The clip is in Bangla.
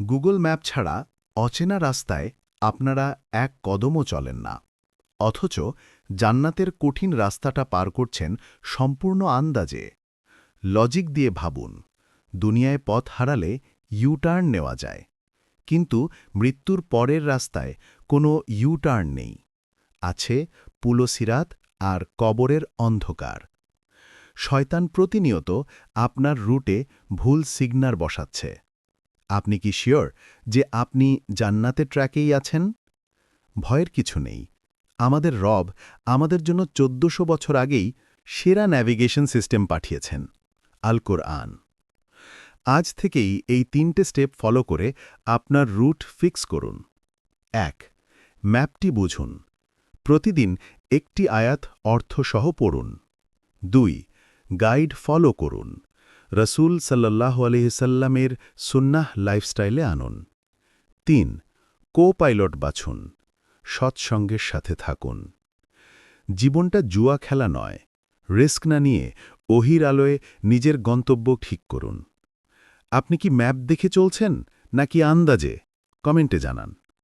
গুগল ম্যাপ ছাড়া অচেনা রাস্তায় আপনারা এক কদমও চলেন না। অথচ জান্নাতের কঠিন রাস্তাটা পার করছেন সম্পূর্ণ আন্দাজে। লজিক দিয়ে ভাবুন, দুনিয়ায় পথ হারালে ইউ টার্ন নেওয়া যায়। কিন্তু মৃত্যুর পরের রাস্তায় কোনো ইউ টার্ন নেই। আছে পুলসিরাত আর কবরের অন্ধকার। শয়তান প্রতিনিয়ত আপনার রুটে ভুল সিগনার বসাচ্ছে। আপনি কি শিওর যে আপনি জান্নাতের ট্র্যাকেই আছেন? ভয়ের কিছু নেই। আমাদের রব আমাদের জন্য চোদ্দশো বছর আগেই সেরা ন্যাভিগেশন সিস্টেম পাঠিয়েছেন, আল কোরআন। আজ থেকেই এই তিনটে স্টেপ ফলো করে আপনার রুট ফিক্স করুন। এক ম্যাপটি বুঝুন। প্রতিদিন একটি আয়াত অর্থসহ পড়ুন। দুই গাইড ফলো করুন। রসুল সাল্লাহ আলহিসাল্লামের সুন্নাহ লাইফস্টাইলে আনুন। তিন কো পাইলট বাছুন, সৎসঙ্গের সাথে থাকুন। জীবনটা জুয়া খেলা নয়, রিস্ক না নিয়ে ওহির আলোয় নিজের গন্তব্য ঠিক করুন। আপনি কি ম্যাপ দেখে চলছেন নাকি আন্দাজে? কমেন্টে জানান।